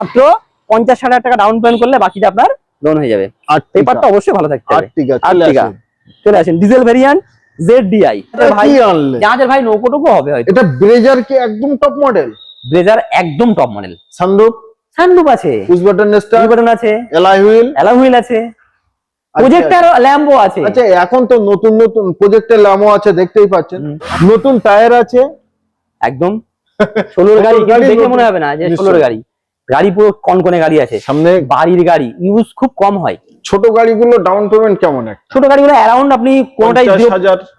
মাত্র পঞ্চাশ হাজার টাকা ডাউন পেমেন্ট করলে বাকিটা আপনার লোন হয়ে যাবে। পেপারটা অবশ্যই ভালো থাকতে হবে। চলে আসেন। ডিজেল ভেরিয়েন্ট জেড ডিআই ভাই কি আনলে? জাহাজের ভাই নৌকোটুকু হবে হয়তো। এটা ব্রেজার কি একদম টপ মডেল ব্লেজার একদম টপ মডেল সানরুফ সানরুফ আছে। পুশ বাটন স্টার বাটন আছে। এলআই হুইল অ্যালাউ হুইল আছে। প্রজেক্টর ল্যাম্বো আছে। আচ্ছা এখন তো নতুন নতুন প্রজেক্টের লামো আছে দেখতেই পাচ্ছেন। নতুন টায়ার আছে? একদম। ষোলোর গাড়ি দেখে মনে হবে না যে। ষোলোর গাড়ি। গাড়ি পুরো কনকনে গাড়ি আছে। সামনে বাড়ির গাড়ি। ইউজ খুব কম হয়। ছোট গাড়িগুলো ডাউন পেমেন্ট কেমন ছোট গাড়িগুলো অ্যারাউন্ড আপনি কোনোটাই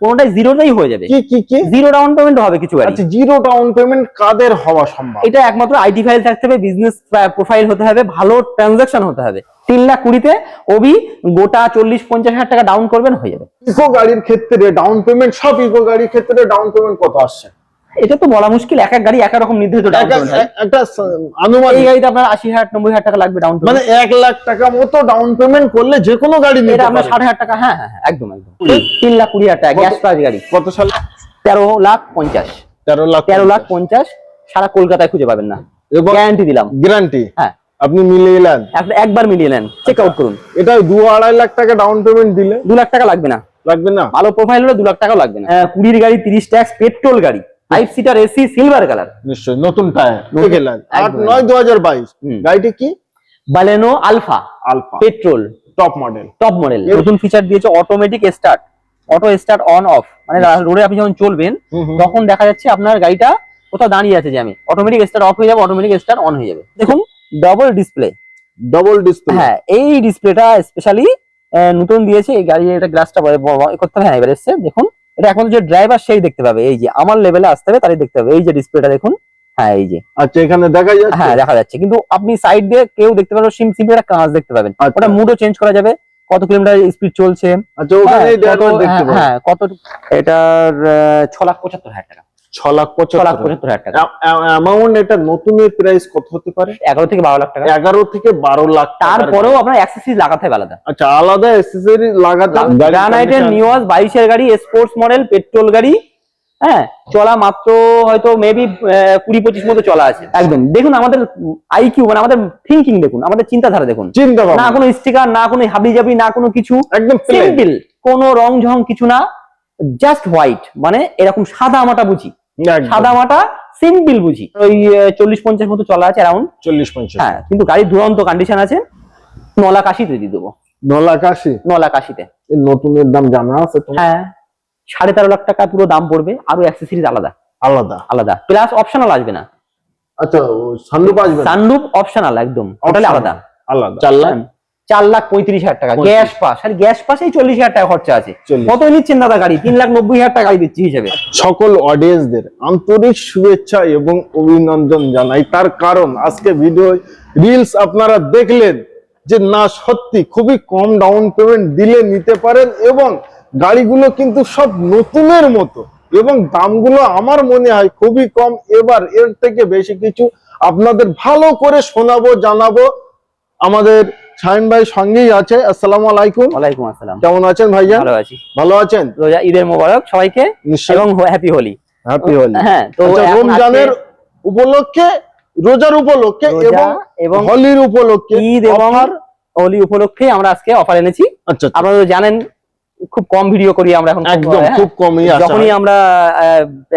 কোনোটাই জিরোটাই হয়ে যাবে। কি কি কি? জিরো ডাউন পেমেন্ট হবে কিছু গাড়ি। আচ্ছা জিরো ডাউন পেমেন্ট কাদের হওয়া সম্ভব? এটা একমাত্র আইটি ফাইল থাকতে হবে বিজনেস প্রোফাইল হতে হবে ভালো ট্রানজাকশন হতে হবে। তিন লাখ কুড়িতে ওবি গোটা চল্লিশ পঞ্চাশ হাজার টাকা ডাউন করবেন হয়ে যাবে। ইকো গাড়ির ক্ষেত্রে ডাউন পেমেন্ট সব ইকো গাড়ির ক্ষেত্রে ডাউন পেমেন্ট কত আসছে? এটা তো বলা মুশকিল এক এক গাড়ি এক রকম নির্ধারিত ডাউন পেমেন্ট এক- একটা আনুমানিক। এই গাড়িতে আপনার আশি হাজার নব্বই হাজার টাকা লাগবে ডাউন মানে এক লাখ টাকা মতো ডাউন পেমেন্ট করলে যে কোনো গাড়ি নিতে এটা আপনার পারবে। ষাট হাজার টাকা হ্যাঁ হ্যাঁ হ্যাঁ, একদম একদম। তিন লাখ কুড়ি হাজার টাকা গ্যাস প্রাইস গাড়ি। কত সালে? তেরো লাখ পঞ্চাশ। তেরো লাখ তেরো লাখ পঞ্চাশ। সারা কলকাতায় খুঁজে পাবেন না। গ্যারান্টি দিলাম। গ্যারান্টি হ্যাঁ। আপনি মিলিয়ে নেন। এক- একবার মিলিয়ে নেন। চেক আউট করুন। এটা দু আড়াই লাখ টাকা ডাউন পেমেন্ট দিলে? দু লাখ টাকা লাগবে না। লাগবে না? ভালো প্রোফাইল হলে দু লাখ টাকাও লাগবে না। কুড়ির গাড়ি তিরিশ ট্যাক্স পেট্রোল গাড়ি। Five seater AC silver colour নিশ্চয়ই নতুন টায়ার আট। নয় দু হাজার বাইশ। গাড়িটি কি? Baleno alpha alpha petrol top model top model নতুন ফিচার দিয়েছে automatic start auto start on off মানে রোডে আপনি যখন চলবেন তখন দেখা যাচ্ছে আপনার গাড়িটা কোথাও দাঁড়িয়ে আছে যে আমি। অটোমেটিক স্টার্ট অফ হয়ে যাবে অটোমেটিক স্টার্ট অন হয়ে যাবে। দেখুন ডবল ডিসপ্লে ডবল ডিসপ্লে হ্যাঁ এই ডিসপ্লেটা স্পেশালি নতুন দিয়েছে এই গাড়ি এটা গ্লাসটা করতে হবে হ্যাঁ এবার এসছে দেখুন। এটা এখন যে ড্রাইভার সেই দেখতে পাবে। এই যে আমার লেভেলে আসতে হবে তারই দেখতে পাবে। এই যে ডিসপ্লেটা দেখুন। হ্যাঁ এই যে। আচ্ছা এখানে দেখা যাচ্ছে। হ্যাঁ দেখা যাচ্ছে। কিন্তু আপনি সাইড দিয়ে কেউ দেখতে পাবেন সিম সিম একটা কাঁচ দেখতে পাবেন। আচ্ছা। ওটা মুডও চেঞ্জ করা যাবে। কত কিলোমিটার স্পিড চলছে। আচ্ছা ওখানে হ্যাঁ, কত- হ্যাঁ, পাবেন। হ্যাঁ কত এটার আহ, ছ লাখ পঁচাত্তর হাজার টাকা। ছ লাখ পঁচাত্তর হাজার। টাকা। অ্যামাউন্ট এটা নতুনের প্রাইস কত হতে পারে? এগারো থেকে বারো লাখ টাকা। এগারো থেকে বারো লাখ তারপরেও আপনার অ্যাক্সেসরিজ লাগাতে হবে আলাদা। আচ্ছা আলাদা অ্যাক্সেসরি লাগাতে গ্রানাইটের নিউজ বাইশের গাড়ি স্পোর্টস মডেল পেট্রোল গাড়ি হ্যাঁ? চলা মাত্র হয়তো মেবি কুড়ি পঁচিশ মতো চলা আছে। একদম। দেখুন আমাদের আইকিউ মানে আমাদের থিঙ্কিং দেখুন আমাদের চিন্তাধারা দেখুন। চিন্তা না কোনো স্টিকার না কোনো হাবি জাবি না কোনো কিছু। একদম সিম্পল কোনো রং ঝং কিছু না। জাস্ট হোয়াইট মানে এরকম সাদা মাটা বুঝি। সাদা মাটা সিম্পল বুঝি। ওই চল্লিশ পঞ্চাশ মতো চলা আছে অ্যারাউন্ড চল্লিশ পঞ্চাশ। হ্যাঁ কিন্তু গাড়ির দুরন্ত কন্ডিশন আছে। ন লাখ দিয়ে দেবো। ন লাখ আশি ন লাখ আশিতে এই নতুনের দাম জানা আছে হ্যাঁ। সাড়ে তেরো লাখ টাকা পুরো দাম পড়বে আরও অ্যাক্সেসরিজ আলাদা। আলাদা? আলাদা। প্লাস অপশনাল আসবে না। আচ্ছা সানরুফ আসবে না? সানরুফ অপশনাল একদম। টোটালি আলাদা। আলাদা। চার লাখ? চার লাখ পঁয়ত্রিশ হাজার টাকা গ্যাস পাস আর গ্যাস পাসেই চল্লিশ হাজার টাকা খরচা আছে। কত নিচ্ছেন দাদা গাড়ি? তিন লাখ নব্বই হাজার টাকা গাড়ি দিচ্ছি হিসেবে। সকল অডিয়েন্সদের আন্তরিক শুভেচ্ছা এবং অভিনন্দন জানাই। তার কারণ আজকে ভিডিও রিলস আপনারা দেখলেন যে না সত্যি খুবই কম ডাউন পেমেন্ট দিলে নিতে পারেন এবং গাড়িগুলো কিন্তু সব নতুনের মতো এবং দামগুলো আমার মনে হয় খুবই কম। এবার এর থেকে বেশি কিছু আপনাদের ভালো করে শোনাবো জানাব আমাদের শাহিন ভাই সঙ্গেই আছে আসসালামু আলাইকুম। ওয়ালাইকুম আসসালাম। কেমন আছেন ভাইজান ভালো আছি। ভালো আছেন? রোজা ঈদের মোবারক সবাইকে এবং হ্যাপি হোলি হ্যাপি হলি হ্যাঁ তো আচ্ছা, রমজানের উপলক্ষে রোজার উপলক্ষে এবং এবং হোলির উপলক্ষে ঈদ এবং হোলি উপলক্ষে আমরা আজকে অফার এনেছি। আচ্ছা আচ্ছা, আপনারা জানেন খুব কম ভিডিও করি আমরা এখন। একদম হ্যাঁ, খুব কমই যখনই আমরা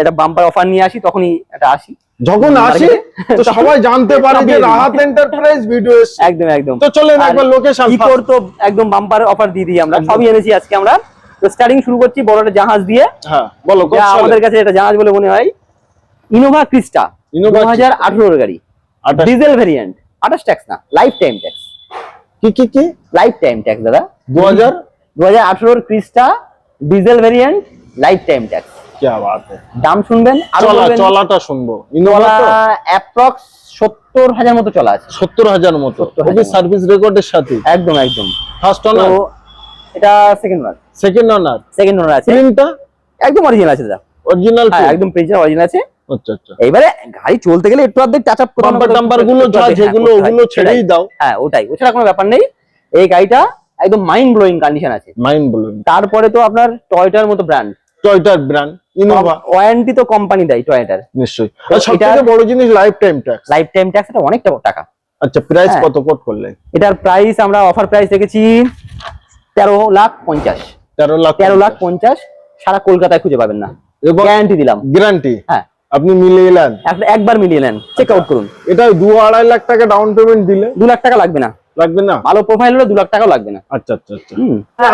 একটা বাম্পার অফার নিয়ে আসি তখনই এটা আসি। যখন আসি তো সবাই জানতে পারে যে রাহাত এন্টারপ্রাইজ ভিডিও একদম একদম। তো চলেন একবার লোকেশন কি করতো একদম বাম্পার অফার দিয়ে দিই আমরা সবই এনেছি আজকে আমরা। তো স্টার্টিং শুরু করছি বড় একটা জাহাজ দিয়ে। হ্যাঁ বলো যা আমাদের কাছে এটা জাহাজ বলে মনে হয়। ইনোভা ক্রিস্টা Innova দু হাজার গাড়ি। ডিজেল ভেরিয়েন্ট আঠাশ ট্যাক্স না লাইফ টাইম ট্যাক্স কি কি কি? লাইফ টাইম ট্যাক্স দাদা। দু হাজার দু হাজার আঠারোর Crysta diesel variant lifetime tax দাম শুনবেন আরও চলাটা শুনব। অ্যাপ্রক্স সত্তর হাজার মতো চলা আছে। সত্তর হাজার মতো। সার্ভিস রেকর্ডের সাথে। একদম একদম। ফার্স্ট অনার এটা সেকেন্ড সেকেন্ড সেকেন্ড ওনার আছে। প্রিন্টটা একদম অরিজিনাল আছে দাদা অরিজিনাল হ্যাঁ একদম প্রিন্টার অরিজিনাল আছে। আচ্ছা আচ্ছা। এইবারে গাড়ি চলতে গেলে একটু অর্ধেক টাচ আপ বাম্পার টাম্পারগুলো যা যেগুলো ওগুলো ছেড়েই দাও। হ্যাঁ ওটাই। ওছাড়া কোনো ব্যাপার নেই। এই গাড়িটা একদম মাইন্ড ব্লোয়িং কন্ডিশন আছে। মাইন্ড বলুন তারপরে তো আপনার টয়টার মতো ব্র্যান্ড টয়টার ব্র্যান্ড ওয়ারেন্টি তো কোম্পানি দেয় টয়টার নিশ্চয়ই। আর সব বড় জিনিস life time tax life time tax এটা অনেকটা টাকা। আচ্ছা প্রাইস হ্যাঁ। কত কোট করলেন? এটার প্রাইস আমরা অফার প্রাইস রেখেছি তেরো লাখ পঞ্চাশ। তেরো লাখ তেরো লাখ পঞ্চাশ। সারা কলকাতায় খুঁজে পাবেন না। গ্যারান্টি দিলাম। গ্যারান্টি হ্যাঁ। আপনি মিলিয়ে এক- একবার মিলিয়ে নেন। চেক আউট করুন। এটা দু আড়াই লাখ টাকা ডাউন পেমেন্ট দিলে? দু লাখ টাকা লাগবে না। লাগবে না? ভালো প্রোফাইল হলে দু লাখ টাকাও লাগবে না। আচ্ছা আচ্ছা আচ্ছা।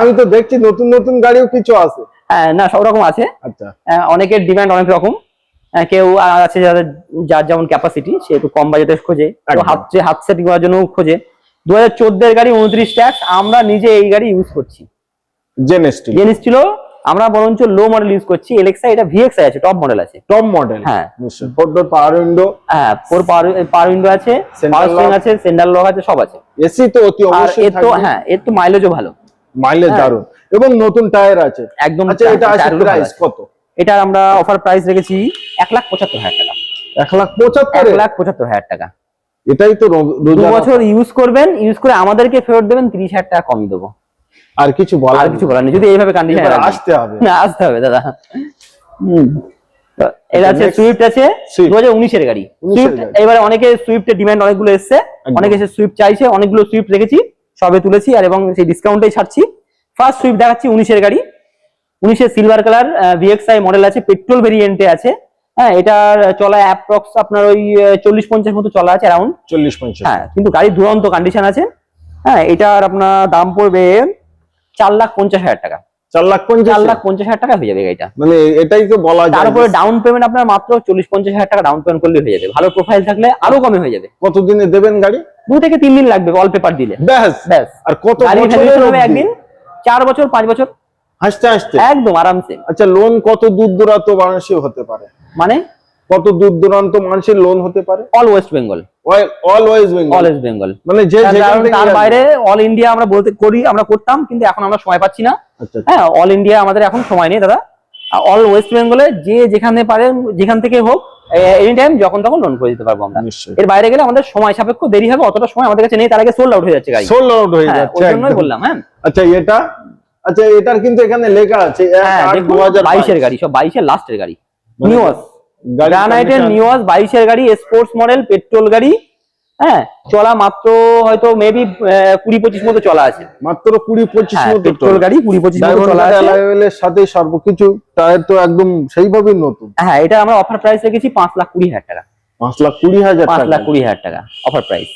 আমি তো দেখছি নতুন নতুন গাড়িও কিছু আছে। হ্যাঁ, না সব রকম আছে। আচ্ছা। অনেকের ডিমান্ড অনেক রকম। আহ, কেউ আছে যাদের যার যেমন ক্যাপাসিটি সে একটু কম বাজেটে খোঁজে। হাত হাত সেটিং করার জন্য খোঁজে। দু হাজার চোদ্দের গাড়ি উনত্রিশ ট্যাক্স আমরা নিজে এই গাড়ি ইউজ করছি। জিনিস ছিল আমরা বরঞ্চ লো মডেল ইউজ করছি। এলেক্সা এটা ভিএক্স আছে টপ মডেল আছে। টপ মডেল হ্যাঁ। ফোর ডোর পাওয়ার উইন্ডো হ্যাঁ ফোর পাওয়ার পাওয়ার উইন্ডো আছে পাওয়ার lock। আছে সেন্টার লক আছে সব আছে। এসি তো অতি আর অবশ্যই এর তো হ্যাঁ এর তো মাইলেজও ভালো। মাইলেজ হ্যাঁ। দারুণ এবং নতুন টায়ার আছে। একদম আচ্ছা এটা আছে প্রাইস কত? এটার আমরা অফার প্রাইস রেখেছি এক লাখ পঁচাত্তর হাজার টাকা। এক লাখ পঁচাত্তর? এক লাখ পঁচাত্তর হাজার টাকা। এটাই তো দু বছর ইউজ করবেন ইউজ করে আমাদেরকে ফেরত দেবেন তিরিশ হাজার টাকা কমই দেবো। আর কিছু বলার আর কিছু বলার নেই। যদি এইভাবে কন্ডিশন আসতে হবে। না আসতে হবে দাদা। হুম। এটা আছে সুইফট আছে Swift। দু হাজার উনিশের গাড়ি। 19 এর সুইফট এবারে অনেকে সুইফটের ডিমান্ড অনেকগুলো এসেছে। অনেকে সে সুইফট চাইছে অনেকগুলো সুইফট রেখেছি সবে তুলেছি আর এবং সেই ডিসকাউন্টেই ছাড়ছি। ফার্স্ট সুইফট দেখাচ্ছি উনিশের গাড়ি। উনিশের সিলভার কালার ভিএক্সআই মডেল আছে পেট্রোল ভেরিয়েন্টে আছে। হ্যাঁ এটার চলা অ্যাপ্রক্স আপনার ওই চল্লিশ পঞ্চাশ মতো চলা আছে অ্যারাউন্ড চল্লিশ পঞ্চাশ হ্যাঁ কিন্তু গাড়ির দুরন্ত কন্ডিশন আছে। হ্যাঁ এটার আপনার দাম পড়বে চার লাখ পঞ্চাশ হাজার টাকা। চার লাখ পঞ্চাশ চার লাখ পঞ্চাশ হাজার টাকা হয়ে যাবে গাড়িটা। মানে এটাই তো বলা যায় যে ডাউন পেমেন্ট আপনার মাত্র চল্লিশ পঞ্চাশ হাজার টাকা ডাউন পেমেন্ট করলে হয়ে যাবে। ভালো প্রোফাইল থাকলে আরও কমে হয়ে যাবে। কতদিনে দেবেন গাড়ি? দু থেকে তিন দিন লাগবে অল পেপার দিলে। ব্যাস। ব্যাস। আর কত হবে একদিন? চার বছর পাঁচ বছর? হাসতে হাসতে? একদম আরামসে। আচ্ছা লোন কত দূর দূরান্ত মানুষের হতে পারে? মানে কত দূর দূরান্ত মানুষের লোন হতে পারে? All West Bengal all West Bengal মানে যে তার বাইরে অল ইন্ডিয়া আমরা বলতে করি আমরা করতাম কিন্তু এখন আমরা সময় পাচ্ছি না। আচ্ছা হ্যাঁ অল ইন্ডিয়া আমাদের এখন সময় নেই দাদা। অল ওয়েস্ট বেঙ্গলে যে যেখানে পারেন যেখান থেকে হোক এনি টাইম যখন তখন লোন করে দিতে পারব আমরা। এর বাইরে গেলে আমাদের সময় সাপেক্ষ দেরি হবে অতটা সময় আমাদের কাছে নেই তার আগে সোল্ড আউট হয়ে যাচ্ছে গাড়ি। সোল্ড আউট হয়ে হ্যাঁ, যাচ্ছে ওই জন্যই বললাম হ্যাঁ। আচ্ছা এটা? আচ্ছা এটার কিন্তু এখানে লেখা আছে এক হ্যাঁ গাড়ি সব বাইশের লাস্টের গাড়ি। মানে নিউজ গাড়ির গ্রানাইটের নিউজ বাইশের গাড়ি স্পোর্টস মডেল পেট্রোল গাড়ি হ্যাঁ? চলা মাত্র হয়তো মেবি কুড়ি পঁচিশ মতো চলা আছে। মাত্র কুড়ি পঁচিশ হ্যাঁ পেট্রোল গাড়ি কুড়ি পঁচিশ সাথে সর্বকিছু টায়ার তো একদম সেইভাবেই নতুন। হ্যাঁ এটা আমরা অফার প্রাইস রেখেছি পাঁচ লাখ কুড়ি হাজার টাকা। পাঁচ লাখ কুড়ি হাজার পাঁচ লাখ কুড়ি হাজার টাকা offer price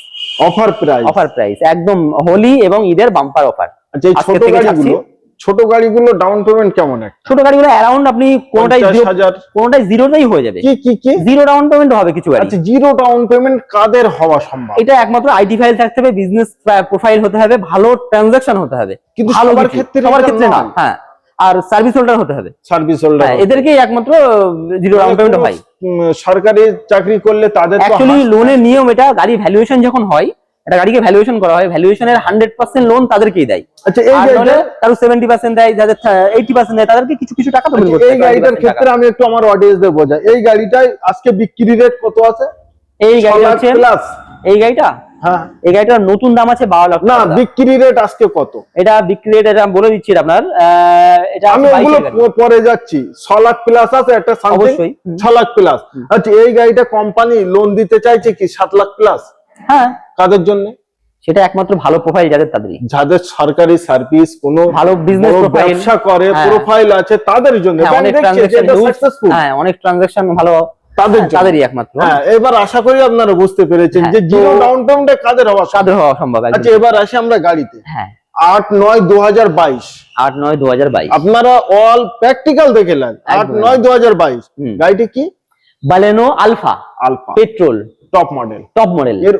offer price offer price একদম হোলি এবং ঈদের বাম্পার অফার আচ্ছা ছোট গাড়িগুলো ছোট গাড়িগুলো ডাউন পেমেন্ট কেমন একটা? ছোট গাড়িগুলো অ্যারাউন্ড আপনি কোনোটাই কোনোটাই হয়ে যাবে। কি কি কি? জিরো ডাউন পেমেন্ট হবে কিছু গাড়ি। আচ্ছা জিরো ডাউন পেমেন্ট কাদের হওয়া সম্ভব? এটা একমাত্র আইটি ফাইল থাকতে হবে বিজনেস প্রোফাইল হতে হবে ভালো ট্রানজাকশন হতে হবে। কিন্তু ভালো সবার ক্ষেত্রে সবার ক্ষেত্রে না হ্যাঁ। আর সার্ভিস হোল্ডার হতে হবে। সার্ভিস হোল্ডার এদেরকেই একমাত্র জিরো ডাউন পেমেন্ট হয়। সরকারি চাকরি করলে তাদের তো অ্যাকচুয়ালি লোনের নিয়ম এটা গাড়ি ভ্যালুয়েশন যখন হয় এটা গাড়িকে ভ্যালুয়েশন করা হয় ভ্যালুয়েশনের হান্ড্রেড পার্সেন্ট লোন তাদেরকেই দেয়। আচ্ছা এই গাড়িটা কারও সেভেন্টি পার্সেন্ট দেয় যাদের এইটি পার্সেন্ট দেয় তাদেরকে কিছু কিছু টাকা পেমেন্ট আচ্ছা, করতে এই গাড়িটার ক্ষেত্রে আমি একটু আমার অডিয়েন্সদের বোঝাই। এই গাড়িটাই আজকে বিক্রি রেট কত আছে? এই গাড়ি হচ্ছে প্লাস এই গাড়িটা? হ্যাঁ। এই গাড়িটার নতুন দাম আছে বারো লাখ না বিক্রি রেট আজকে কত? এটা বিক্রি রেট এটা বলে দিচ্ছি আপনার। আহ, এটা আমি আছে ওগুলো 22 গাড়ি। প- পরে যাচ্ছি। ছ লাখ প্লাস আছে একটা অবশ্যই। ছ লাখ প্লাস আচ্ছা এই গাড়িটা কোম্পানি লোন দিতে চাইছে কি সাত লাখ প্লাস হ্যাঁ। কাদের জন্য? সেটা একমাত্র ভালো প্রোফাইল যাদের তাদেরই। যাদের সরকারি সার্ভিস কোনো ভালো বড় ব্যবসা করে হ্যাঁ। প্রোফাইল আছে তাদের জন্য। হ্যাঁ, অনেক ট্রানজাকশন হ্যাঁ অনেক ট্রানজাকশন ভালো তাদের হ্যাঁ, তাদেরই একমাত্র। হ্যাঁ এবার আশা করি আপনারা বুঝতে পেরেছেন হ্যাঁ, যে জিরো ডাউন পেমেন্টে কাদের হওয়া। হওয়া সম্ভব আচ্ছা এবার আসি আমরা গাড়িতে। হ্যাঁ। আট নয় দু হাজার বাইশ। আট নয় দু হাজার বাইশ। আপনারা অল প্র্যাকটিক্যাল দেখেলেন আট নয় দু হাজার বাইশ। গাড়িটি কি? Baleno alpha alpha petrol top model top model এর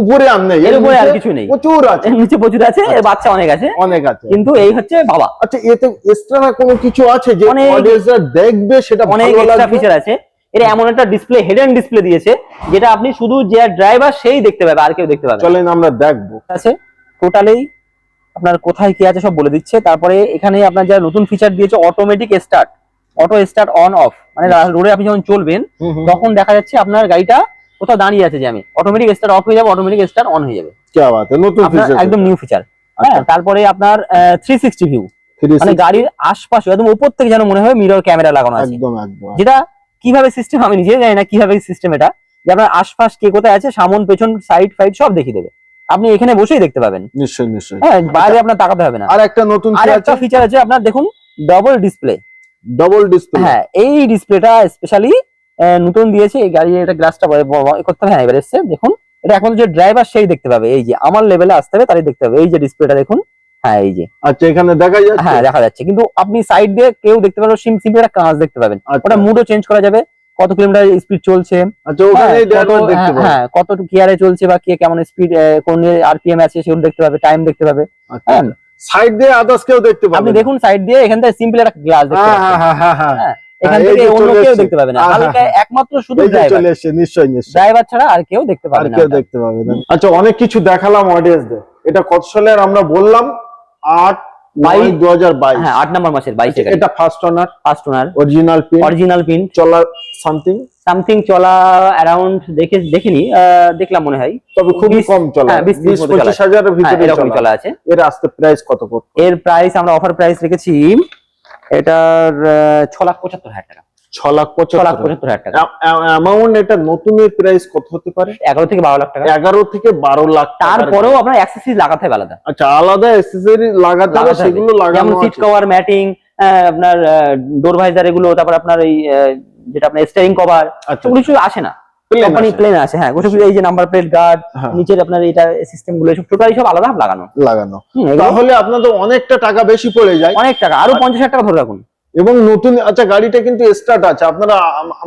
উপরে আর নেই এর উপরে আর কিছু নেই। প্রচুর আছে। নিচে প্রচুর আছে এর বাচ্চা অনেক আছে অনেক আছে। কিন্তু এই হচ্ছে বাবা। আচ্ছা এতে এক্সট্রা কোনো কিছু আছে যে অডিয়েন্সরা দেখবে সেটা অনেক এক্সট্রা ফিচার আছে। এটা এমন একটা ডিসপ্লে হেডেন ডিসপ্লে দিয়েছে যেটা আপনি শুধু যে ড্রাইভার সেই দেখতে পাবে আর কেউ দেখতে পাবে। চলেন আমরা দেখব। আছে? টোটালেই আপনার কোথায় কি আছে সব বলে দিচ্ছে। তারপরে এখানে আপনার যা নতুন ফিচার দিয়েছে automatic start auto start on off মানে রোডে আপনি যখন চলবেন। তখন দেখা যাচ্ছে আপনার গাড়িটা কোথাও দাঁড়িয়ে আছে যে আমি অটোমেটিক স্টার অফ হয়ে যাবে অটোমেটিক স্টার অন হয়ে যাবে। নতুন ফিচার একদম নিউ ফিচার আচ্ছা। হ্যাঁ তারপরে আপনার 360 ভিউ মানে গাড়ির আশপাশে একদম উপর থেকে যেন মনে হয় মিরর ক্যামেরা লাগানো আছে। একদম একদম যেটা কীভাবে সিস্টেম আমি নিজে জানি না কীভাবে সিস্টেম এটা। যে আপনার আশপাশ কে কোথায় আছে সামন পেছন সাইড ফাইড সব দেখিয়ে দেবে। আপনি এখানে বসেই দেখতে পাবেন। নিশ্চয়ই নিশ্চয়ই। হ্যাঁ বাইরে আপনার তাকাতে হবে না। আর একটা নতুন আর একটা ফিচার আছে আপনার দেখুন ডবল ডিসপ্লে ডবল ডিসপ্লে হ্যাঁ এই ডিসপ্লেটা স্পেশালি নতুন দিয়েছে এই গাড়ির এটা গ্লাসটা করতে হবে হ্যাঁ এবার এসছে। দেখুন এটা এখন যে ড্রাইভার সেই দেখতে পাবে। এই যে আমার লেভেলে আসতে হবে তারই দেখতে হবে। এই যে ডিসপ্লেটা দেখুন হ্যাঁ এই যে। আচ্ছা এখানে দেখা যাচ্ছে। হ্যাঁ দেখা যাচ্ছে। কিন্তু আপনি সাইড দিয়ে কেউ দেখতে পারবেন সিম সিম্পল একটা কাঁচ দেখতে পাবেন। আচ্ছা, ওটা মুডও চেঞ্জ করা যাবে। কত কিলোমিটার স্পিড চলছে। আচ্ছা হ্যাঁ, কত হ্যাঁ, হ্যাঁ কত গিয়ারে চলছে বা কে কেমন স্পিড কোন আরপিএম আছে সেগুলো দেখতে পাবে টাইম দেখতে পাবে। আচ্ছা হ্যাঁ। সাইড দিয়ে আদার্স কেউ দেখতে পাবেন আপনি দেখুন সাইড দিয়ে এখান থেকে সিম্পল একটা গ্লাস দেখতে হ্যাঁ পাবেন হ্যাঁ হ্যাঁ হ্যাঁ। হ্যাঁ। এখান থেকে অন্য কেউ দেখতে পাবে না। হ্যাঁ, হালকা হ্যাঁ। একমাত্র শুধু এই যে ড্রাইভার চলে এসছে নিশ্চয়ই নিশ্চয়ই। ড্রাইভার ছাড়া আর কেউ দেখতে পাবে না কেউ দেখতে পাবে না। আচ্ছা অনেক কিছু দেখালাম অডিয়েন্সদের এটা কত সালের? আমরা বললাম হ্যাঁ নম্বর মাসের এটা first first owner original pin original pin চলা সামথিং সামথিং চলা দেখে দেখিনি দেখলাম মনে হয়। তবে খুবই কম চলা। হ্যাঁ, বিশ, বিশ ত্রিশ মতো পঁচিশ চলা। হ্যাঁ, ভিতরে চলা। চলা আছে। এর আসতে প্রাইস কত করতে এর প্রাইস আমরা অফার প্রাইস রেখেছি এটার ছ লাখ পঁচাত্তর হাজার টাকা। ছ লাখ পঁচাত্তর হাজার। টাকা। অ্যামাউন্ট এটা নতুনের প্রাইস কত হতে পারে? এগারো থেকে বারো লাখ টাকা। এগারো থেকে বারো লাখ তারপরেও আপনার অ্যাক্সেসরিজ লাগাতে হবে আলাদা। আচ্ছা আলাদা অ্যাক্সেসরি লাগাতে হবে সেগুলো লাগানো যেমন সিট কভার ম্যাটিং আপনার ডোর ভাইজার এগুলো তারপর আপনার এই যেটা আপনার স্টিয়ারিং কভার আচ্ছা কিছু আসে না। কোম্পানি প্লেন আছে। হ্যাঁ। ওসব এই যে নাম্বার প্লেট গার্ড। নিচের আপনার এটা সিস্টেমগুলো সব টোটালি সব আলাদা লাগানো। লাগানো। তাহলে আপনাদের অনেকটা টাকা বেশি পড়ে যায়। অনেক টাকা আরও পঞ্চাশ হাজার টাকা ধরে রাখুন। এবং নতুন আচ্ছা গাড়িটা কিন্তু স্টার্ট আছে। আপনারা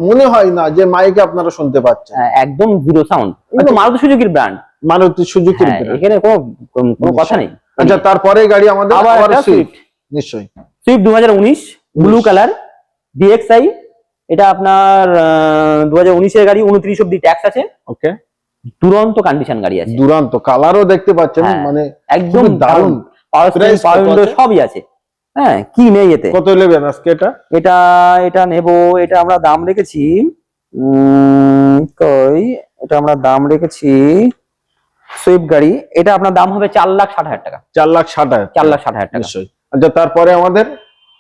মনে হয় না যে মাইকে আপনারা শুনতে পাচ্ছেন। হ্যাঁ, একদম জিরো সাউন্ড কিন্তু। মারুতি সুজুকির ব্র্যান্ড মারুতি সুজুকির হ্যাঁ এখানে কোনো কোনো- কথা নেই। আচ্ছা তারপরে গাড়ি আমাদের আবার সুইফট নিশ্চয়ই। সুইফট দু হাজার উনিশ। ব্লু কালার ডিএক্সআই এটা আপনার দু হাজার উনিশের গাড়ি উনত্রিশ অব্দি ট্যাক্স আছে। ওকে দুরন্ত কন্ডিশন গাড়ি আছে। দুরন্ত কালারও দেখতে পাচ্ছেন হ্যাঁ। মানে একদম দারুণ। আছে? সবই আছে। হ্যাঁ কি নেই এতে? কত নেবেন আজকে এটা? এটা এটা নেব এটা আমরা দাম রেখেছি কই? এটা আমরা দাম রেখেছি সুইফট গাড়ি। এটা আপনার দাম হবে চার লাখ ষাট হাজার টাকা। চার লাখ ষাট হাজার। চার লাখ ষাট হাজার টাকা। আচ্ছা তারপরে আমাদের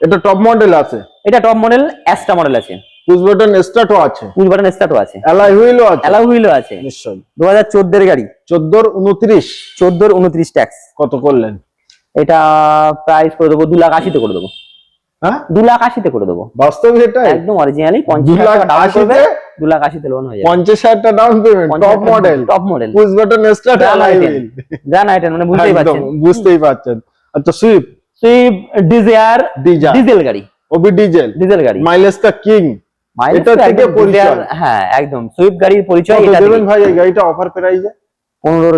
এটা টপ মডেল আছে? এটা টপ মডেল অ্যাস্টা মডেল আছে। পুশ বাটন স্টার্টও আছে। পুশ বাটন স্টার্টও আছে। অ্যালাই হুইলও আছে। অ্যালাউ হুইলও আছে। নিশ্চয়ই। দু হাজার চোদ্দের গাড়ি। চোদ্দোর উনত্রিশ। চোদ্দোর উনত্রিশ ট্যাক্স কত করলেন? এটা প্রাইস করে দেবো দু লাখ আশিতে করে দেবো। হ্যাঁ? দু লাখ আশিতে করে দেবো। বাস্তবে একদম অরিজিনালি দু পঞ্চাশ লাখ হাজার টাকা ডাউন করবে আশিতে? দু লাখ আশিতে লোন হয়ে যাবে। পঞ্চাশ হাজার টাকা down payment top model top model push button start wheel জান আইটেম মানে বুঝতেই পারছেন বুঝতেই পারছেন আচ্ছা সুইফট সুইফট ডিজায়ার ডিজেল গাড়ি। ওবি ডিজেল ডিজেল গাড়ি। মাইলেজটা কিং এটা থেকে পরিচয়। হ্যাঁ একদম। সুইফট গাড়ির পরিচয় কত এটা দেবেন ভাই এই গাড়িটা অফার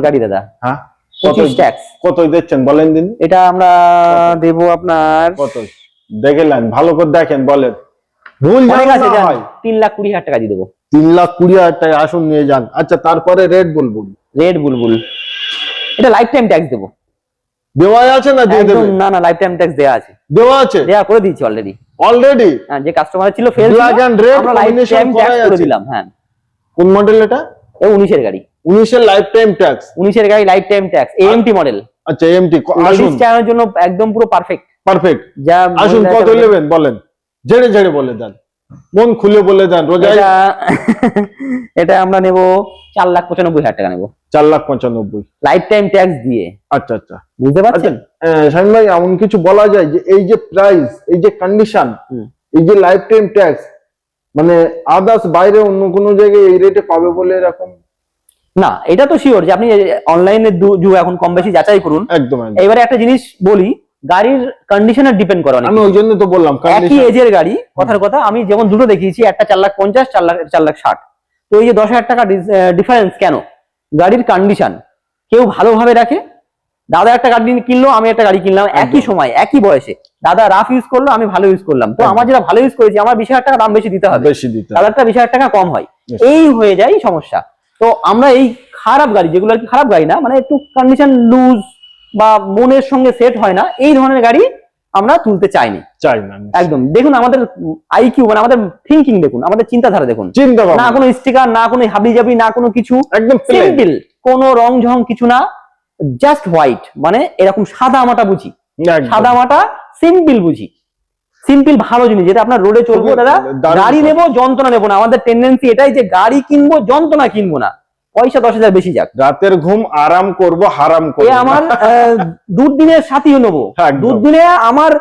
গাড়ি দাদা। হ্যাঁ? কত ট্যাক্স কত দিচ্ছেন বলেন দিন। এটা আমরা দেবো আপনার কত দেখেলেন ভালো করে দেখেন বলেন। ভুল জানা হয়। লাখ কুড়ি হাজার টাকা দিয়ে দেবো। লাখ কুড়ি হাজার টাকা আসুন নিয়ে যান। আচ্ছা তারপরে রেড বুলবুল রেড বুলবুল এটা লাইফ টাইম ট্যাক্স দেবো। দেওয়া আছে না দিয়ে একদম না না লাইফ টাইম ট্যাক্স দেওয়া আছে। দেওয়া আছে? দেওয়া করে দিয়েছি অলরেডি অলরেডি হ্যাঁ যে কাস্টমার ছিল ফেল ব্ল্যাক এন্ড রেড কম্বিনেশন করে দিলাম হ্যাঁ। কোন মডেল এটা? এ উনিশের গাড়ি। উনিশের লাইফ টাইম ট্যাক্স উনিশের গাড়ি life time tax AMT model আচ্ছা এএমটি আসুন। চালানোর জন্য একদম পুরো পারফেক্ট পারফেক্ট যা আসুন কত নেবেন বলেন। জেনে জেনে বলে দেন। মন খুলে বলে দেন রোজাই এটা আমরা নেব চার লাখ পঁচানব্বই হাজার টাকা নেব। চার লাখ পঁচানব্বই। লাইফ টাইম ট্যাক্স দিয়ে। আচ্ছা আচ্ছা। বুঝতে আচ্ছা পারছেন আহ, শাহিন ভাই এমন কিছু বলা যায় যে এই যে প্রাইস এই যে কন্ডিশন। এই যে লাইফ টাইম ট্যাক্স মানে আদার্স বাইরে অন্য কোনো জায়গায় এই রেটে পাবে বলে এরকম? না এটা তো শিওর যে আপনি অনলাইনে যুগ এখন কম বেশি যাচাই করুন। একদম। এবারে একটা জিনিস বলি গাড়ির কন্ডিশনের ডিপেন্ড করে আমি ওই জন্য তো বললাম একই এজের গাড়ি কথার কথা আমি যেমন দুটো দেখিয়েছি একটা চার লাখ পঞ্চাশ চার লাখ চার লাখ ষাট। তো এই যে দশ হাজার টাকা ডিফারেন্স কেন? গাড়ির কন্ডিশন কেউ ভালোভাবে রাখে দাদা একটা গাড়ি কিনলো আমি একটা গাড়ি কিনলাম একই সময় একই বয়সে। দাদা রাফ ইউজ করল আমি ভালো ইউজ করলাম। তো আমার যেটা ভালো ইউজ করেছি আমার বিশ হাজার টাকা দাম বেশি দিতে হবে। বেশি দিতে হবে। দাদারটা বিশ হাজার টাকা কম হয়। এই হয়ে যায় সমস্যা। তো আমরা এই খারাপ গাড়ি যেগুলো আর কি খারাপ গাড়ি না মানে একটু কন্ডিশন লুজ বা মনের সঙ্গে সেট হয় না এই ধরনের গাড়ি আমরা তুলতে চাইনি। চাই না একদম। দেখুন আমাদের আইকিউ মানে আমাদের থিঙ্কিং দেখুন আমাদের চিন্তাধারা দেখুন। চিন্তা না কোনো স্টিকার না কোনো হাবি জাবি না কোনো কিছু। একদম সিম্পল কোনো রং ঝং কিছু না জাস্ট হোয়াইট মানে এরকম সাদা মাটা বুঝি। সাদা মাটা সিম্পল বুঝি। সিম্পল ভালো জিনিস যেটা আপনার রোডে চলবো দাদা গাড়ি নেব যন্ত্রণা নেব না। আমাদের টেন্ডেন্সি এটাই যে গাড়ি কিনবো যন্ত্রণা কিনবো না। পয়সা দশ হাজার বেশি যাক। রাতের ঘুম আরাম করব হারাম করব আমার দুর্দিনের সাথী নেব। একদম। দুর্দিনে আমার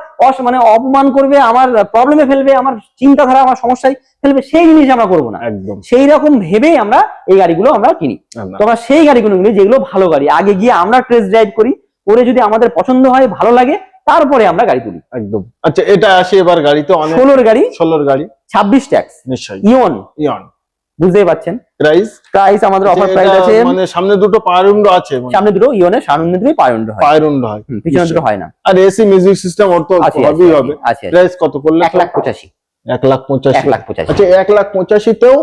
মানে অপমান করবে আমার প্রবলেমে ফেলবে আমার চিন্তাধারা আমার সমস্যায় ফেলবে সেই জিনিস আমরা করব না। একদম। সেই রকম ভেবেই আমরা এই গাড়িগুলো আমরা কিনি। তো আমরা সেই গাড়িগুলো কিনি যেগুলো ভালো গাড়ি। আগে গিয়ে আমরা টেস্ট ড্রাইভ করি করে যদি আমাদের পছন্দ হয় ভালো লাগে তারপরে আমরা গাড়ি তুলি। একদম। আচ্ছা এটা আসে এবার গাড়িতে অনেক ষোলোর গাড়ি ষোলোর গাড়ি। ছাব্বিশ ট্যাক্স নিশ্চয়ই। ইয়ন ইয়ন বুঝতেই পারছেন? প্রাইস প্রাইস আমাদের অফার প্রাইস আছে। মানে সামনে দুটো পাওয়ার উইন্ডো আছে সামনে দুটো ইয়নের সামনে দুটোই পায়ন্ড হয়। পাওয়ার উইন্ডো হয় পিছনে দুটো হয় না। আর এসি মিউজিক সিস্টেম হবেই হবে। আছে। প্রাইস কত করলে এক লাখ পঁচাশি। এক লাখ পঁচাশি। এক লাখ পঁচাশি। আচ্ছা এক লাখ পঁচাশিতেও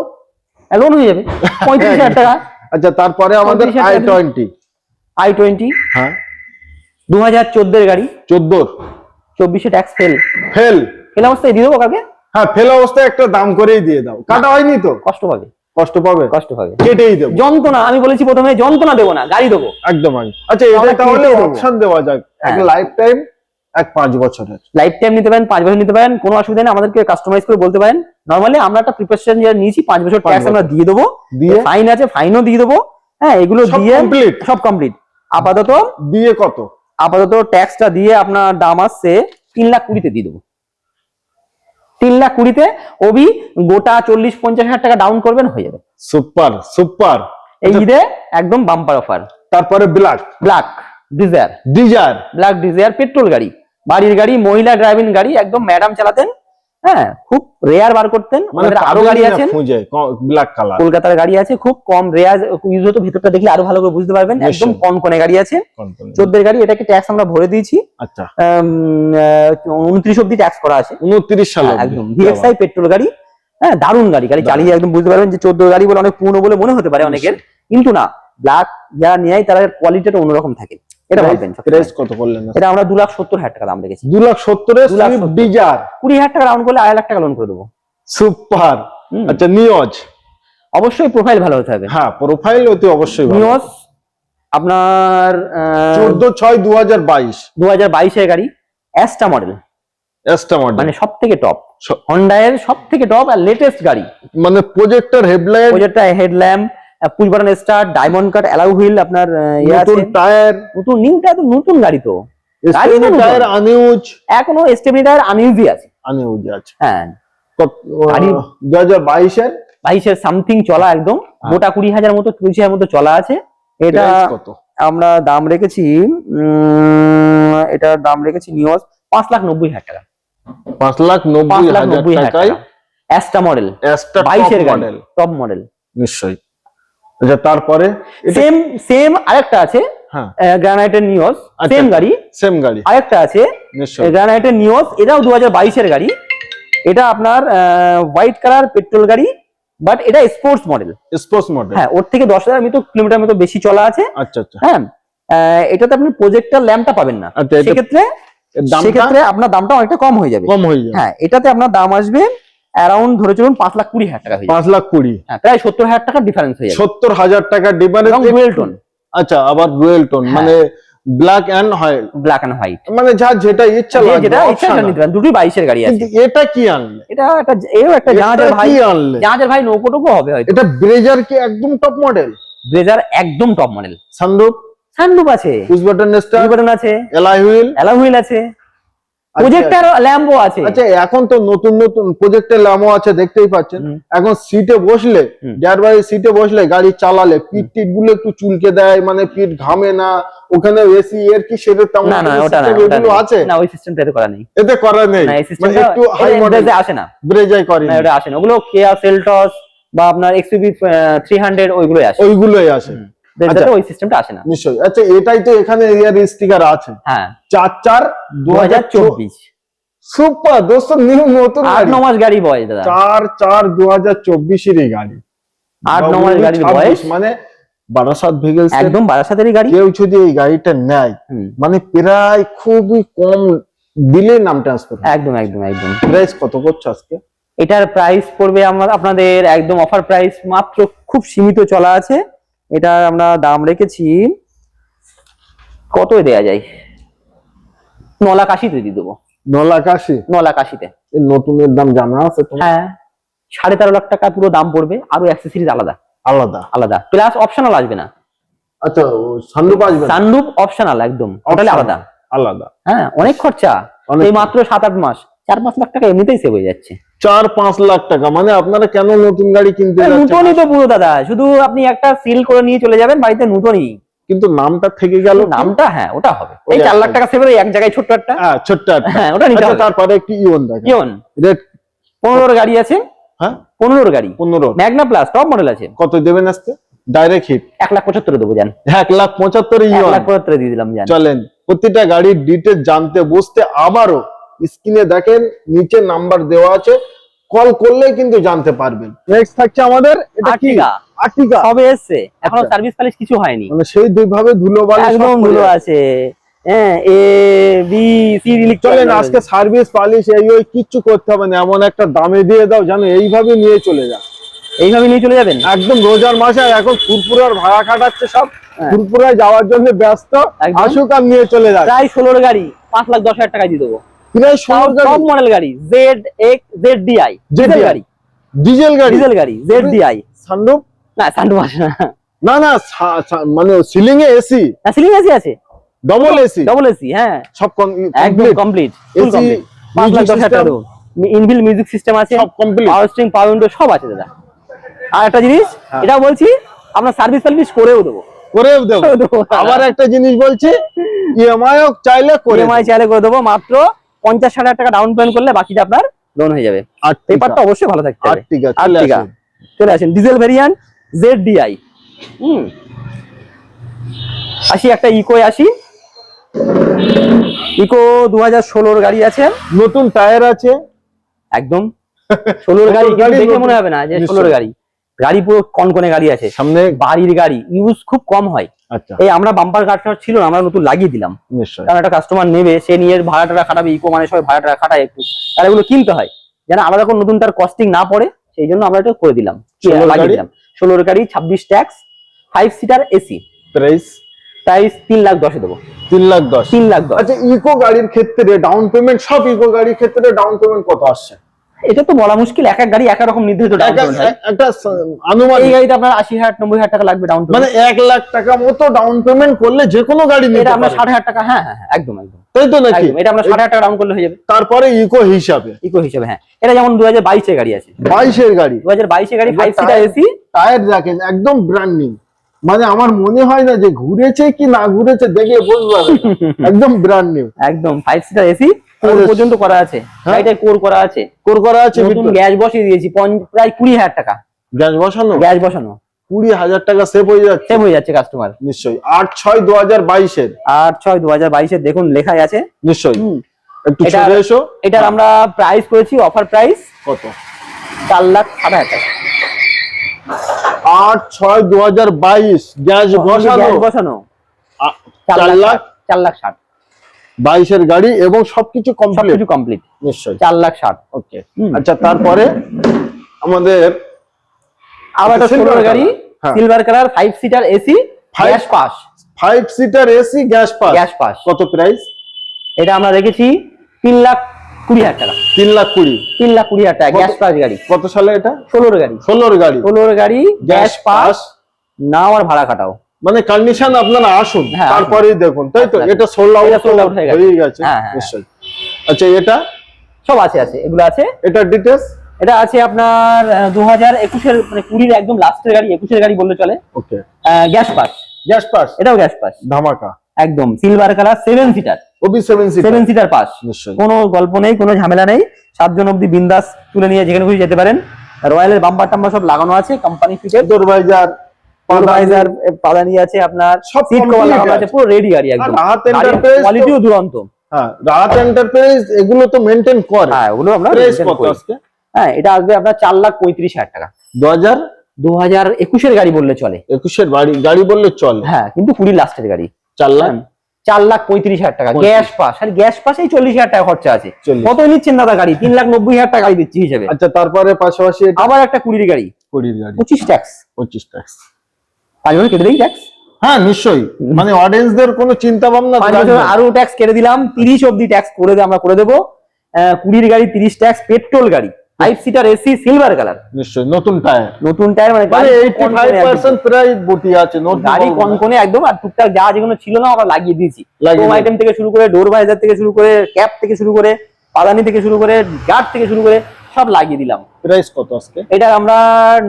লোন হয়ে যাবে। পঁয়ত্রিশ হাজার টাকা। আচ্ছা তারপরে আমাদের 35,000 আই টাকা। টোয়েন্টি আই হ্যাঁ। দু হাজার চোদ্দের গাড়ি। চোদ্দোর। চব্বিশে ট্যাক্স ফেল ফেল ফেল অবস্থায় দিয়ে দেবো কাকে হ্যাঁ ফেল অবস্থায় একটা দাম করেই দিয়ে দাও। কাটা হয়নি তো? কষ্ট পাবে। কষ্ট পাবে? কষ্ট পাবে। কেটেই দেবো। যন্ত্রণা আমি বলেছি প্রথমে যন্ত্রণা দেবো না গাড়ি দেবো। একদম। আচ্ছা এটা তাহলে অপশন দেওয়া যাক। এক হ্যাঁ। লাইফ টাইম এক পাঁচ বছরের। লাইফ টাইম নিতে পারেন পাঁচ বছর নিতে পারেন কোনো অসুবিধা নেই আমাদেরকে কাস্টমাইজ করে বলতে পারেন। নর্মালি আমরা একটা প্রিপারেশন যেটা নিয়েছি পাঁচ বছর ট্যাক্স আমরা দিয়ে দেবো। দিয়ে? ফাইন আছে ফাইনও দিয়ে দেবো। হ্যাঁ এগুলো দিয়ে complete? সব কমপ্লিট আপাতত দিয়ে কত? আপাতত ট্যাক্সটা দিয়ে আপনার দাম আসছে তিন লাখ কুড়িতে দিয়ে দেবো। তিন লাখ কুড়িতে ওবি গোটা চল্লিশ পঞ্চাশ হাজার টাকা ডাউন করবেন হয়ে যাবে। Super super. এই ঈদে একদম বাম্পার অফার তারপরে black black Dzire Dzire black Dzire petrol গাড়ি। বাড়ির গাড়ি মহিলা ড্রাইভিং গাড়ি একদম ম্যাডাম চালাতেন। হ্যাঁ খুব রেয়ার বার করতেন। মানে আমাদের আরও গাড়ি আছেন খুঁজে ব্ল্যাক কালার কলকাতার গাড়ি আছে খুব কম রেয়ার ইউজ হতো ভিতরটা দেখলে আরও ভালো করে বুঝতে পারবেন। একদম। কনকনে গাড়ি আছে। চোদ্দের গাড়ি এটাকে ট্যাক্স আমরা ভরে দিয়েছি। আচ্ছা। উনত্রিশ অব্দি ট্যাক্স করা আছে। উনত্রিশ সাল হ্যাঁ, একদম। ভিএক্সআই পেট্রোল গাড়ি। হ্যাঁ দারুণ গাড়ি। গাড়ি চালিয়ে একদম বুঝতে পারবেন যে চোদ্দ গাড়ি বলে অনেক পুরনো বলে মনে হতে পারে অনেকের। কিন্তু না ব্ল্যাক যারা নেয় তারা কোয়ালিটিটা অন্যরকম থাকে। এটা ভাববেন। প্রাইস কত করলেন এটা আমরা দু লাখ সত্তর হাজার টাকা দাম রেখেছি। দু লাখ সত্তরের দু সুইফট সত্তর। ডিজার হাজার টাকা রাউন্ড করলে আড়াই লাখ টাকা লোন করে দেবো। সুপার। আচ্ছা নিয়জ অবশ্যই প্রোফাইল ভালো হতে হবে। হ্যাঁ প্রোফাইল অতি অবশ্যই ভালো। আপনার গাড়ি অ্যাস্টা মডেল এসটা মডেল মানে সব থেকে টপ টপ আর লেটেস্ট গাড়ি। মানে projector headlight headlamp push button start diamond cut alloy wheel আপনার ইয়ে নতুন টায়ার নতুন নিউটা তো নতুন গাড়ি তো। টায়ার আনইউজ এখনও স্টেবিলাইজার আনইউজি আছে। আছে। হ্যাঁ। গাড়ি সামথিং চলা একদম। হ্যাঁ। গোটা কুড়ি হাজার মতো পঁচিশ হাজার মতো চলা আছে। এটা কত? আমরা দাম রেখেছি এটার দাম রেখেছি নিউজ পাঁচ লাখ নব্বই হাজার টাকা। পাঁচ লাখ পাঁচ নব্বই লাখ হাজার টাকায় অ্যাস্টা গাড়ি। মডেল টপ মডেল নিশ্চয়ই। আচ্ছা তারপরে সেম সেম আরেকটা আছে হ্যাঁ। গ্রানাইটের নিউজ আচ্ছা। সেম গাড়ি। সেম গাড়ি। আরেকটা আছে গ্রানাইটের নিউজ এটাও দু হাজার বাইশের গাড়ি। এটা আপনার হোয়াইট কালার পেট্রোল গাড়ি বাট এটা স্পোর্টস মডেল স্পোর্টস মডেল হ্যাঁ ওর থেকে দশ হাজার মতো কিলোমিটার মতো বেশি চলা আছে। আচ্ছা আচ্ছা। হ্যাঁ এটাতে আপনি প্রজেক্টর ল্যাম্পটা পাবেন না। আচ্ছা, সেক্ষেত্রে সেক্ষেত্রে আপনার দামটা অনেকটা কম হয়ে যাবে। কম হয়ে যাবে। হ্যাঁ এটাতে আপনার দাম আসবে অ্যারাউন্ড ধরে চলুন পাঁচ লাখ কুড়ি হাজার টাকা পাঁচ লাখ কুড়ি। হ্যাঁ প্রায় সত্তর হাজার টাকার ডিফারেন্স হয়ে সত্তর হাজার টাকা ডিফারেন্স ডুয়েল টোন আচ্ছা আবার ডুয়েল টোন হ্যাঁ। মানে black and white black and white মানে যা যেটা ইচ্ছা লাগবে যেটা ইচ্ছা নিতে পারেন দুটোই বাইশের গাড়ি আছে। এটা কি আনলে? এটা একটা এও একটা জাহাজের ভাই জাহাজের ভাই নৌকো টুকু হবে হয়তো। এটা ব্রেজার কি একদম টপ মডেল ব্লেজার একদম টপ মডেল সানরুফ সানরুফ আছে। পুশ বাটন স্টার বাটন আছে। এলাই হুইল অ্যালাউ হুইল আছে। প্রজেক্টর ল্যাম্বো আছে। আচ্ছা এখন তো নতুন নতুন প্রজেক্টের লামো আছে দেখতেই পাচ্ছেন। এখন সিটে বসলে হুম। সিটে বসলে গাড়ি চালালে পিঠ টিটগুলো একটু চুলকে দেয় মানে পিঠ ঘামে না ওখানে এসি এর কি সেটা তেমন না না ওটা না এগুলো আছে? না ওই সিস্টেমটা এতে করা নেই। এতে করা নেই। মানে একটু হাই মডেল আসে না। ব্রেজাই করে না ওটা আসে না। ওগুলো কেয়া সেলটস বা আপনার এক্সইউভি থ্রি হান্ড্রেড ওইগুলোই আসে। ওইগুলোই আসে। ব্লেজারে আচ্ছা। ওই সিস্টেমটা আসে না। নিশ্চয়ই। আচ্ছা এটাই তো এখানে এরিয়ার স্টিকার আছে। হ্যাঁ। চার চার দু হাজার চব্বিশ। সুপার দোস্ত নিউ নতুন আট মাস গাড়ি বয়স দাদা। চার চার দু হাজার চব্বিশেরই গাড়ি। আট মাস গাড়ির বয়স। মানে বারাসাত ভেহিকলস একদম বারাসাতেরই গাড়ি। কেউ যদি এই গাড়িটা নেয় মানে প্রায় খুবই কম দিলে নাম ট্রান্সফার একদম একদম একদম। প্রাইস কত করছ আজকে? এটার প্রাইস পড়বে আমার আপনাদের একদম অফার প্রাইস মাত্র খুব সীমিত চলা আছে। এটা আমরা দাম রেখেছি কত দেয়া যায়? ন লাখ আশিতে দিয়ে দেবো। ন লাখ আশি ন লাখ আশিতে নতুনের দাম জানা আছে হ্যাঁ সাড়ে তেরো লাখ টাকা পুরো দাম পড়বে আরও অ্যাক্সেসরিজ আলাদা। আলাদা? আলাদা। প্লাস অপশনাল আসবে না। আচ্ছা সানরূপ আসবে না? অপশনাল একদম। টোটালি আলাদা। আলাদা। হ্যাঁ অনেক খরচা। এই মাত্র সাত আট মাস। চার পাঁচ লাখ টাকা এমনিতেই সেভ হয়ে যাচ্ছে। চার পাঁচ লাখ টাকা। মানে আপনারা কেন নতুন গাড়ি কিনতে নতুনই তো পুরো দাদা। শুধু আপনি একটা সিল করে নিয়ে চলে যাবেন বাড়িতে নতুনই। কিন্তু নামটা থেকে গেল নামটা হ্যাঁ ওটা হবে। এই চার লাখ টাকা সেভ এক জায়গায় ছোট্ট একটা। হ্যাঁ ছোট্ট একটা। হ্যাঁ ওটা নিতে আচ্ছা, হবে। তারপরে একটি ইওন দেখেন। ইয়ন রেট পনেরোর গাড়ি আছে। হ্যাঁ? পনেরোর গাড়ি। পনেরো। ম্যাগনা প্লাস টপ মডেল আছে। কত দেবেন আজকে? ডাইরেক্ট হিট এক লাখ পঁচাত্তরে দেবো জান। এক লাখ পঁচাত্তর এক ইওন লাখ পঁচাত্তরে দিয়ে দিলাম জান। চলেন প্রতিটা গাড়ির ডিটেল জানতে বুঝতে আবারও স্ক্রিনে দেখেন নিচে নাম্বার দেওয়া আছে। কল করলে কিন্তু জানতে পারবেন। নেক্সট থাকছে আমাদের এটা কি। আর্টিকা। সবে এসছে। এখনও আচ্ছা। সার্ভিস পালিশ কিছু হয়নি। মানে সেই দুইভাবে ধুলো বালি সব একদম ধুলো আছে। হ্যাঁ এ বি সি চলেন আজকে সার্ভিস পালিশ এই ওই কিচ্ছু করতে হবে না। এমন একটা দামে দিয়ে দাও জানো এইভাবে নিয়ে চলে যা এইভাবে নিয়ে চলে যাবেন? একদম রোজার মাসে আর এখন ফুরপুরার ভাড়া খাটাচ্ছে সব। হ্যাঁ। ফুরপুরায় যাওয়ার জন্য ব্যস্ত। আসুক আর নিয়ে চলে যাক। প্রায় ষোলোর গাড়ি পাঁচ লাখ দশ হাজার টাকা দিয়ে দেবো। প্রায় টপ মডেল গাড়ি। Z X Z DI diesel গাড়ি। ডিজেল গাড়ি। ডিজেল গাড়ি জেড ডিআই সানরূপ না সান্ডু আসে না। না না মানে সিলিং এ এসি সিলিং এসি আছে। ডবল এসি ডবল এসি হ্যাঁ। সব একদম কমপ্লিট ফুল AC, কমপ্লিট পাঁচ লাখ music দশ হাজার টাকা ইনবিল মিউজিক সিস্টেম আছে। সব complete power steering power window সব আছে দাদা। আর একটা জিনিস হ্যাঁ। এটা বলছি আপনার সার্ভিস সার্ভিস করেও দেবো। করেও দেবো। দেবো। আবার একটা জিনিস বলছি ইএমআই চাইলে করে ইএমআই চাইলে করে দেবো মাত্র পঞ্চাশ ষাট হাজার টাকা ডাউন পেমেন্ট করলে বাকিটা আপনার লোন হয়ে যাবে। আর পেপারটা অবশ্যই ভালো থাকতে হবে। আর্টিকা চলে আসুন। ডিজেল ভেরিয়েন্ট জেড ডিআই হুম। আসি একটা ইকো আসি। ইকো দু হাজার ষোলোর গাড়ি আছে। নতুন টায়ার আছে। একদম। ষোলোর গাড়ি দেখে মনে হবে না যে। ষোলোর গাড়ি। গাড়ি পুরো কনকনে গাড়ি আছে। সামনে বাড়ির গাড়ি। ইউজ খুব কম হয়। আচ্ছা। এই আমরা বাম্পার কাস্টমার ছিল না আমরা নতুন লাগিয়ে দিলাম। কারণ একটা কাস্টমার নেবে সে নিয়ে ভাড়াটা খাটাবে ইকো মানে সবাই ভাড়াটা খাটায় একটু। তার এগুলো কিনতে হয়। যেন আলাদা করে নতুন তার কস্টিং না পড়ে সেই জন্য আমরা এটা করে দিলাম। লাগিয়ে দিলাম। ষোলোর গাড়ি ছাব্বিশ tax five seater AC price price তিন লাখ দশে দেবো। তিন লাখ দশ। তিন লাখ দশ। আচ্ছা ইকো গাড়ির ক্ষেত্রে ডাউন পেমেন্ট সব ইকো গাড়ির ক্ষেত্রে ডাউন পেমেন্ট কত আসছে? এটা তো বলা মুশকিল এক এক গাড়ি এক রকম নির্ধারিত একটা- এই আনুমানিক। গাড়িতে আপনার আশি হাজার নব্বই হাজার টাকা লাগবে ডাউন মানে এক লাখ টাকা মতো ডাউন পেমেন্ট করলে যে কোনো গাড়ি নিতে এটা আপনার ষাট হাজার টাকা হ্যাঁ হ্যাঁ হ্যাঁ, একদম একদম। তাই তো নাকি? এটা আপনার ষাট হাজার টাকা ডাউন করলে হয়ে যাবে। তারপরে ইকো হিসাবে। ইকো হিসেবে হ্যাঁ। এটা যেমন দু হাজার বাইশের গাড়ি আছে। বাইশের গাড়ি। দু হাজার বাইশের গাড়ি ফাইভ সিটার এসি টায়ার দেখেন একদম ব্র্যান্ড নিউ মানে আমার মনে হয় না যে ঘুরেছে কি না ঘুরেছে দেখে না। একদম ব্র্যান্ড নিউ একদম ফাইভ সিটার এসি কোর পর্যন্ত করা আছে হ্যাঁ? কোর করা আছে। কোর করা আছে নতুন গ্যাস বসিয়ে দিয়েছি প্রায় কুড়ি হাজার টাকা। গ্যাস বসানো? গ্যাস বসানো। কুড়ি হাজার টাকা সেভ হয়ে যাচ্ছে। সেভ হয়ে যাচ্ছে কাস্টমার নিশ্চয়ই। আট ছয় দু হাজার বাইশের। আট ছয় দু হাজার বাইশের দেখুন লেখাই আছে। নিশ্চয়ই। একটু এটা- এসো। এটার আমরা প্রাইস করেছি অফার প্রাইস কত? চার লাখ ষাট হাজার। টাকা আট ছয় দু হাজার বাইশ গ্যাস বসানো? বসানো। চার লাখ? চার লাখ ষাট। বাইশের গাড়ি এবং সবকিছু কমপ্লিট সবকিছু কমপ্লিট নিশ্চয়ই। চার লাখ ষাট ওকে আচ্ছা তারপরে? আমাদের আবার একটা Silver গাড়ি। Silver colour five seater AC gas pass five seater AC gas pass gas pass কত প্রাইস এটা আমরা রেখেছি তিন লাখ কুড়ি হাজার টাকা। তিন লাখ কুড়ি। তিন লাখ কুড়ি হাজার টাকা গ্যাস পাস গাড়ি। কত সালে এটা? ষোলোর গাড়ি। ষোলোর গাড়ি। ষোলোর গাড়ি গ্যাস পাস পাস নাও আর ভাড়া কাটাও মানে কন্ডিশন আপনারা আসুন হ্যাঁ, তারপরেই দেখুন তাই তো? এটা সোল্ড আউট হয়ে গেছে। হয়ে হ্যাঁ, নিশ্চয়ই। আচ্ছা এটা? সব আছে আছে। এগুলো আছে? এটা ডিটেলস এটা আছে আপনার দু হাজার একুশের মানে কুড়ির একদম লাস্টের গাড়ি একুশের গাড়ি বললে চলে। Okay. Gas pass gas pass এটাও গ্যাস পাস ধামাকা। একদম। Silver colour seven seater Obi seven seater seven seater pass নিশ্চয়ই। কোনো গল্প নেই কোনো ঝামেলা নেই। সাতজন অবধি বিন্দাস তুলে নিয়ে যেখানে খুশি যেতে পারেন। রয়্যালের বাম্পার টাম্বার সব লাগানো আছে কোম্পানি ফিটেড সুপারভাইজার পাদানি আছে আপনার সব সিট কভার লাগানো আছে। পুরো রেডি গাড়ি একদম। রাহাত তো- কোয়ালিটিও দুরন্ত। হ্যাঁ রাহাত এন্টারপ্রাইজ এগুলো তো মেনটেন করে। হ্যাঁ আমরা হ্যাঁ এটা আসবে আপনার চার লাখ পঁয়ত্রিশ হাজার টাকা। দু হাজার? দু হাজার একুশের গাড়ি বললে চলে। একুশের বাড়ি গাড়ি বললে চলে। হ্যাঁ কিন্তু কুড়ির লাস্টের গাড়ি। চার লাখ? হ্যাঁ, চার লাখ পঁয়ত্রিশ হাজার টাকা। গ্যাস পাস আর গ্যাস পাসেই চল্লিশ হাজার টাকা খরচা আছে। কত নিচ্ছেন দাদা গাড়ি? তিন লাখ নব্বই হাজার টাকা গাড়ি দিচ্ছি হিসেবে। আচ্ছা তারপরে পাশাপাশি আবার একটা কুড়ির গাড়ি। কুড়ির গাড়ি। পঁচিশ ট্যাক্স পঁচিশ ট্যাক্স পাঁচ কেটে দিই ট্যাক্স হ্যাঁ নিশ্চয়ই। মানে অডিয়েন্সদের কোনো চিন্তা ভাবনা। আরও ট্যাক্স কেটে দিলাম তিরিশ অব্দি ট্যাক্স করে আমরা করে দেবো। কুড়ির গাড়ি তিরিশ ট্যাক্স পেট্রোল গাড়ি। Five seater AC silver colour নিশ্চয়ই নতুন টায়ার নতুন টায়ার মানে মানে। প্রায় বটি আছে গাড়ি। কনকনে একদম আর টুকটাক যা যেগুলো ছিল না আমরা লাগিয়ে দিয়েছি। হোম আইটেম থেকে শুরু করে ডোর ভাইজার থেকে শুরু করে ক্যাপ থেকে শুরু করে পাদানি থেকে শুরু করে গার্ড থেকে শুরু করে সব লাগিয়ে দিলাম। প্রাইস কত আজকে? এটা আমরা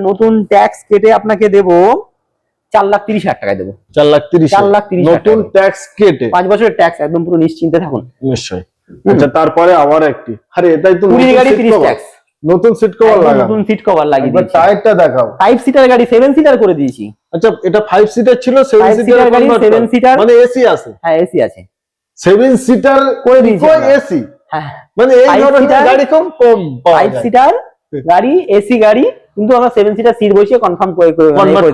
নতুন ট্যাক্স কেটে আপনাকে দেব। চার লাখ তিরিশ হাজার টাকায় দেবো। চার লাখ তিরিশ চার লাখ তিরিশ নতুন ট্যাক্স কেটে। পাঁচ বছরের ট্যাক্স একদম পুরো নিশ্চিন্তে থাকুন। নিশ্চয়ই। আচ্ছা তারপরে আবার একটি। আরে এটাই তো নতুন গাড়ি তিরিশ ট্যাক্স নতুন সিট কভার লাগানো নতুন সিট কভার লাগিয়ে দিয়েছি। টায়ারটা দেখাও। ফাইভ সিটার গাড়ি সেভেন সিটার করে দিয়েছি। আচ্ছা এটা ফাইভ সিটার ছিল সেভেন সিটার গাড়ি, seven seater। মানে এসি আছে। হ্যাঁ এসি আছে। সেভেন সিটার করে দিয়েছি। এসি হ্যাঁ। মানে এই ধরনের গাড়ি কম কম পাওয়া ফাইভ সিটার গাড়ি এসি গাড়ি কিন্তু আমরা সেভেন সিটার সিট বসিয়ে কনফার্ম করে করে Convert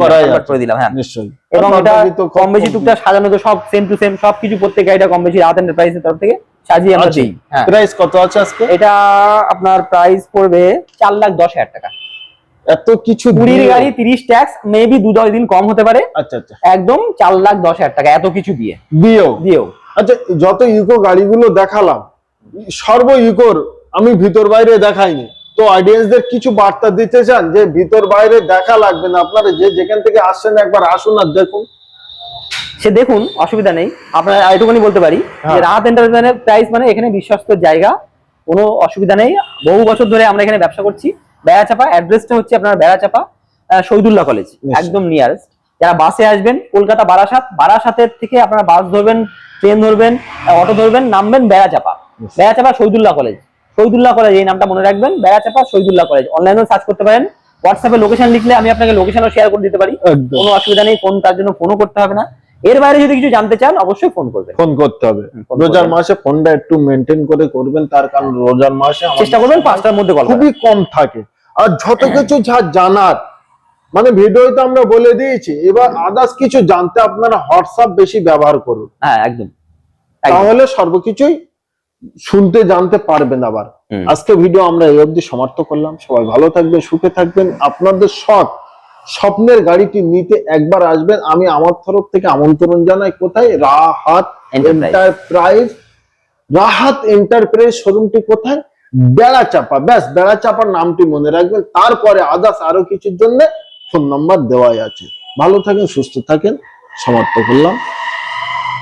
করে দিলাম, হ্যাঁ। নিশ্চয়ই। এবং এটা কম বেশি টুকটাক সাজানো তো সব সেম টু সেম সবকিছু প্রত্যেক গাড়িটা কম বেশি রাত এন্টারপ্রাইজের তরফ থেকে সাজিয়ে আমরা। দিই। হ্যাঁ। প্রাইস কত আছে আজকে? এটা আপনার প্রাইস পড়বে চার লাখ দশ হাজার টাকা। এত কিছু কুড়ির গাড়ি তিরিশ ট্যাক্স মেবি দু দশ দিন কম হতে পারে। আচ্ছা আচ্ছা। একদম চার লাখ দশ হাজার টাকা এত কিছু দিয়ে। দিও দিয়েও। আচ্ছা যত ইকো গাড়িগুলো দেখালাম সর্ব ইকোর আমি ভিতর বাইরে দেখাইনি। তো অডিয়েন্সদের কিছু বার্তা দিতে চান যে ভিতর বাইরে দেখা লাগবে না আপনারা যে যেখান থেকে আসছেন একবার আসুন আর দেখুন। সে দেখুন অসুবিধা নেই। আপনার এটুকুনি বলতে পারি যে হ্যাঁ। রাহাত এন্টারপ্রাইজের প্রাইস মানে এখানে বিশ্বস্ত জায়গা কোনো অসুবিধা নেই। বহু বছর ধরে আমরা এখানে ব্যবসা করছি। বেড়াচাপা অ্যাড্রেসটা হচ্ছে আপনার বেড়াচাপা শহীদুল্লাহ কলেজ একদম নিয়ারেস্ট যারা বাসে আসবেন কলকাতা বারাসাত বারাসাতের থেকে আপনারা বাস ধরবেন ট্রেন ধরবেন অটো ধরবেন নামবেন বেড়াচাপা। বেড়াচাপা শহীদুল্লাহ কলেজ শহীদুল্লাহ কলেজ এই নামটা মনে রাখবেন বেড়াচাপা শহীদুল্লাহ কলেজ অনলাইনেও সার্চ করতে পারেন। হোয়াটসঅ্যাপে লোকেশন লিখলে আমি আপনাকে লোকেশনও শেয়ার করে দিতে পারি। কোনো অসুবিধা নেই ফোন তার জন্য ফোনও করতে হবে না। এর বাইরে যদি কিছু জানতে চান অবশ্যই ফোন করবেন। ফোন করতে হবে। রোজার মাসে ফোনটা একটু মেনটেন করে করবেন তার কারণ রোজার মাসে চেষ্টা করবেন পাঁচটার মধ্যে কল খুবই কম থাকে। আর যত কিছু যা জানার মানে ভিডিওতে আমরা বলে দিয়েছি এবার আদার্স কিছু জানতে আপনারা হোয়াটসঅ্যাপ বেশি ব্যবহার করুন। হ্যাঁ একদম। একদম। তাহলে সর্বকিছুই শুনতে জানতে পারবেন আবার। আজকে ভিডিও আমরা এই অবধি সমাপ্ত করলাম। সবাই ভালো থাকবেন সুখে থাকবেন। আপনাদের শখ স্বপ্নের গাড়িটি নিতে একবার আসবেন। আমি আমার তরফ থেকে আমন্ত্রণ জানাই। কোথায়? রাহাত এন্টারপ্রাইজ রাহাত এন্টারপ্রাইজ শোরুমটি কোথায়? বেড়া চাপা ব্যাস বেড়া চাপার নামটি মনে রাখবেন। তারপরে আদার্স আরও কিছুর জন্য ফোন নাম্বার দেওয়াই আছে। ভালো থাকেন সুস্থ থাকেন। সমাপ্ত করলাম।